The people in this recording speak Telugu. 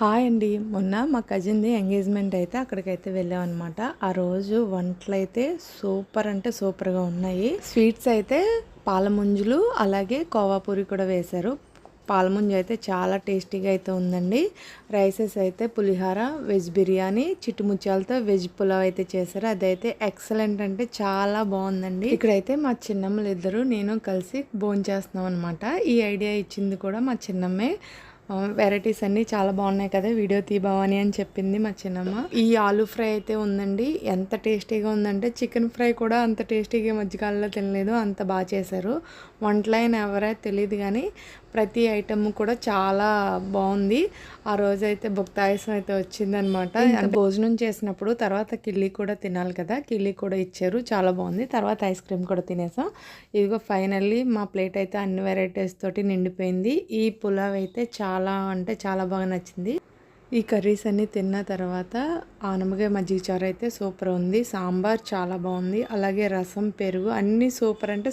హాయ్ అండి. మొన్న మా కజిన్ది ఎంగేజ్మెంట్ అయితే అక్కడికైతే వెళ్ళాం అనమాట ఆ రోజు వంటలు అయితే సూపర్ అంటే సూపర్గా ఉన్నాయి. స్వీట్స్ అయితే పాలముంజులు అలాగే కోవాపూరి కూడా వేశారు. పాలముంజు అయితే చాలా టేస్టీగా అయితే ఉందండి. రైసెస్ అయితే పులిహార వెజ్ బిర్యానీ చిట్టుముత్యాలతో వెజ్ పులావ్ అయితే చేశారు. అదైతే ఎక్సలెంట్ అంటే చాలా బాగుందండి. ఇక్కడైతే మా చిన్నమ్మలు ఇద్దరు నేను కలిసి భోంచేస్తున్నాం అనమాట ఈ ఐడియా ఇచ్చింది కూడా మా చిన్నమ్మే. వెరైటీస్ అన్నీ చాలా బాగున్నాయి కదా వీడియో తీబావని అని చెప్పింది మా చిన్నమ్మ. ఈ ఆలూ ఫ్రై అయితే ఉందండి. ఎంత టేస్టీగా ఉందంటే చికెన్ ఫ్రై కూడా అంత టేస్టీగా మధ్యకాలంలో తినలేదు అంత బాగా చేశారు. వంటలైన ఎవరైతే తెలియదు కానీ ప్రతి ఐటమ్ కూడా చాలా బాగుంది. ఆ రోజైతే భుక్తాయసం అయితే వచ్చిందనమాట అంటే భోజనం చేసినప్పుడు తర్వాత కిల్లి కూడా తినాలి కదా. కిల్లి కూడా ఇచ్చారు. చాలా బాగుంది. తర్వాత ఐస్ క్రీమ్ కూడా తినేసాం. ఇదిగో ఫైనల్లీ మా ప్లేట్ అయితే అన్ని వెరైటీస్ తోటి నిండిపోయింది. ఈ పులావ్ అయితే చాలా అంటే చాలా బాగా నచ్చింది. ఈ కర్రీస్ అన్నీ తిన్న తర్వాత ఆనమగా మజ్జిగ చారు అయితే సూపర్ ఉంది. సాంబార్ చాలా బాగుంది. అలాగే రసం పెరుగు అన్నీ సూపర్ అంటే